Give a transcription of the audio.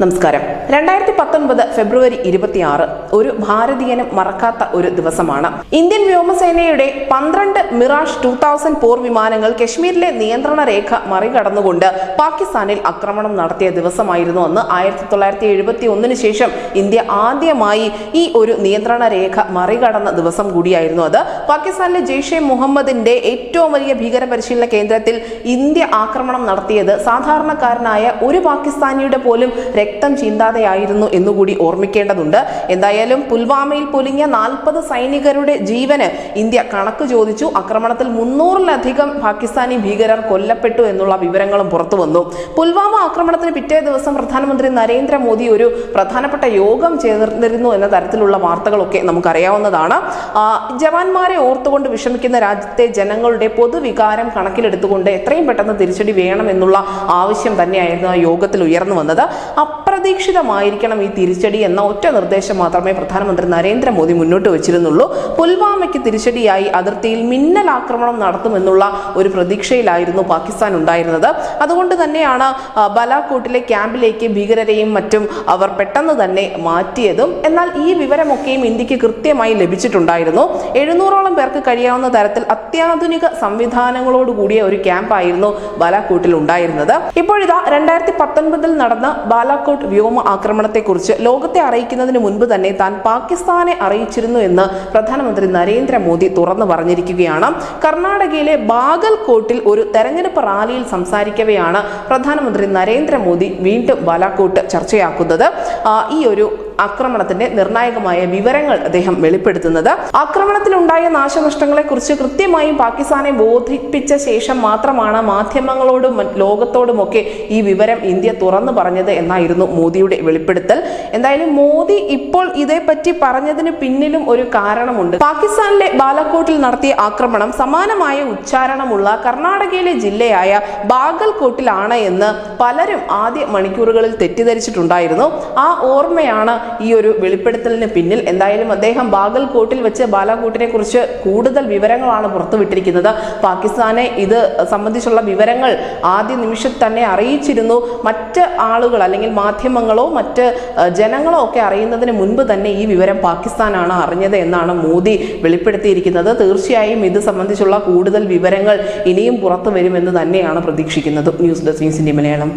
നമസ്കാരം. രണ്ടായിരത്തി പത്തൊൻപത് ഫെബ്രുവരി ഇരുപത്തിയാറ് ഒരു ഭാരതീയനും മറക്കാത്ത ഒരു ദിവസമാണ്. ഇന്ത്യൻ വ്യോമസേനയുടെ പന്ത്രണ്ട് മിറാഷ് ടൂ തൗസൻഡ് പോർ വിമാനങ്ങൾ കശ്മീരിലെ നിയന്ത്രണ രേഖ മറികടന്നുകൊണ്ട് പാകിസ്ഥാനിൽ ആക്രമണം നടത്തിയ ദിവസമായിരുന്നു അന്ന്. ആയിരത്തി തൊള്ളായിരത്തി എഴുപത്തി ഒന്നിന് ശേഷം ഇന്ത്യ ആദ്യമായി ഈ ഒരു നിയന്ത്രണ രേഖ മറികടന്ന ദിവസം കൂടിയായിരുന്നു അത്. പാകിസ്ഥാനിലെ ജെയ്ഷെ മുഹമ്മദിന്റെ ഏറ്റവും വലിയ ഭീകര പരിശീലന കേന്ദ്രത്തിൽ ഇന്ത്യ ആക്രമണം നടത്തിയത് സാധാരണക്കാരനായ ഒരു പാകിസ്ഥാനിയുടെ പോലും രക്തം ചിന്താതെയായിരുന്നു എന്നുകൂടി ഓർമ്മിക്കേണ്ടതുണ്ട്. എന്തായാലും പുൽവാമയിൽ പൊലിഞ്ഞ നാൽപ്പത് സൈനികരുടെ ജീവന് ഇന്ത്യ കണക്ക് ചോദിച്ചു. ആക്രമണത്തിൽ മുന്നൂറിലധികം പാകിസ്ഥാനി ഭീകരർ കൊല്ലപ്പെട്ടു എന്നുള്ള വിവരങ്ങളും പുറത്തു വന്നു. പുൽവാമ ആക്രമണത്തിന് പിറ്റേ ദിവസം പ്രധാനമന്ത്രി നരേന്ദ്രമോദി ഒരു പ്രധാനപ്പെട്ട യോഗം ചേർന്നിരുന്നു എന്ന തരത്തിലുള്ള വാർത്തകളൊക്കെ നമുക്കറിയാവുന്നതാണ്. ജവാന്മാരെ ഓർത്തുകൊണ്ട് വിഷമിക്കുന്ന രാജ്യത്തെ ജനങ്ങളുടെ പൊതുവികാരം കണക്കിലെടുത്തുകൊണ്ട് എത്രയും പെട്ടെന്ന് തിരിച്ചടി വേണം എന്നുള്ള ആവശ്യം തന്നെയായിരുന്നു ആ യോഗത്തിൽ ഉയർന്നു വന്നത്. അപ്രതീക്ഷിതമായിരിക്കണം ഈ തിരിച്ചടി എന്ന ഒറ്റ നിർദ്ദേശം മാത്രമേ പ്രധാനമന്ത്രി നരേന്ദ്രമോദി മുന്നോട്ട് വെച്ചിരുന്നുള്ളൂ. പുൽവാമയ്ക്ക് തിരിച്ചടിയായി അതിർത്തിയിൽ മിന്നൽ ആക്രമണം നടത്തുമെന്നുള്ള ഒരു പ്രതീക്ഷയിലായിരുന്നു പാകിസ്ഥാൻ ഉണ്ടായിരുന്നത്. അതുകൊണ്ട് തന്നെയാണ് ബലാക്കോട്ടിലെ ക്യാമ്പിലേക്ക് ഭീകരരെയും മറ്റും അവർ പെട്ടെന്ന് തന്നെ മാറ്റിയതും. എന്നാൽ ഈ വിവരമൊക്കെയും ഇന്ത്യയ്ക്ക് കൃത്യമായി ലഭിച്ചിട്ടുണ്ടായിരുന്നു. എഴുന്നൂറോളം പേർക്ക് കഴിയാവുന്ന തരത്തിൽ അത്യാധുനിക സംവിധാനങ്ങളോട് കൂടിയ ഒരു ക്യാമ്പായിരുന്നു ബാലാക്കോട്ടിൽ ഉണ്ടായിരുന്നത്. ഇപ്പോഴിതാ രണ്ടായിരത്തി പത്തൊൻപതിൽ നടന്ന ബാലാക്കോട്ട് വ്യോമ ആക്രമണത്തെക്കുറിച്ച് ലോകത്തെ അറിയിക്കുന്നതിന് മുൻപ് തന്നെ താൻ പാകിസ്ഥാനെ അറിയിച്ചിരുന്നു എന്ന് പ്രധാനമന്ത്രി നരേന്ദ്രമോദി തുറന്നു പറഞ്ഞിരിക്കുകയാണ്. കർണാടകയിലെ ബാഗൽകോട്ടിൽ ഒരു തെരഞ്ഞെടുപ്പ് റാലിയിൽ സംസാരിക്കവെയാണ് പ്രധാനമന്ത്രി നരേന്ദ്രമോദി വീണ്ടും ബാലാക്കോട്ട് ചർച്ചയാക്കുന്നത്. ഈ ഒരു ആക്രമണത്തിന്റെ നിർണായകമായ വിവരങ്ങൾ അദ്ദേഹം വെളിപ്പെടുത്തുന്നത്. ആക്രമണത്തിലുണ്ടായ നാശനഷ്ടങ്ങളെ കുറിച്ച് കൃത്യമായും പാകിസ്ഥാനെ ബോധിപ്പിച്ച ശേഷം മാത്രമാണ് മാധ്യമങ്ങളോടും ലോകത്തോടുമൊക്കെ ഈ വിവരം ഇന്ത്യ തുറന്നു പറഞ്ഞത് എന്നായിരുന്നു മോദിയുടെ വെളിപ്പെടുത്തൽ. എന്തായാലും മോദി ഇപ്പോൾ ഇതേപ്പറ്റി പറഞ്ഞതിന് പിന്നിലും ഒരു കാരണമുണ്ട്. പാകിസ്ഥാനിലെ ബാലക്കോട്ടിൽ നടത്തിയ ആക്രമണം സമാനമായ ഉച്ചാരണമുള്ള കർണാടകയിലെ ജില്ലയായ ബാഗൽകോട്ടിലാണ് എന്ന് പലരും ആദ്യ മണിക്കൂറുകളിൽ തെറ്റിദ്ധരിച്ചിട്ടുണ്ടായിരുന്നു. ആ ഓർമ്മയാണ് ഈ ഒരു വെളിപ്പെടുത്തലിന് പിന്നിൽ എന്തായാലും അദ്ദേഹം ബാഗൽകോട്ടിൽ വെച്ച് ബാലാകോട്ടിനെ കുറിച്ച് കൂടുതൽ വിവരങ്ങളാണ് പുറത്തുവിട്ടിരിക്കുന്നത്. പാകിസ്ഥാനെ ഇത് സംബന്ധിച്ചുള്ള വിവരങ്ങൾ ആദ്യ നിമിഷത്തിൽ തന്നെ അറിയിച്ചിരുന്നു. മറ്റ് ആളുകൾ അല്ലെങ്കിൽ മാധ്യമങ്ങളോ മറ്റ് ജനങ്ങളോ ഒക്കെ അറിയുന്നതിന് മുൻപ് തന്നെ ഈ വിവരം പാകിസ്ഥാനാണ് അറിഞ്ഞത് എന്നാണ് മോദി വെളിപ്പെടുത്തിയിരിക്കുന്നത്. തീർച്ചയായും ഇത് സംബന്ധിച്ചുള്ള കൂടുതൽ വിവരങ്ങൾ ഇനിയും പുറത്തു വരുമെന്ന് തന്നെയാണ് പ്രതീക്ഷിക്കുന്നത്. ന്യൂസ് ഡെസ്ക് ന്യൂസിന്റെ മലയാളം.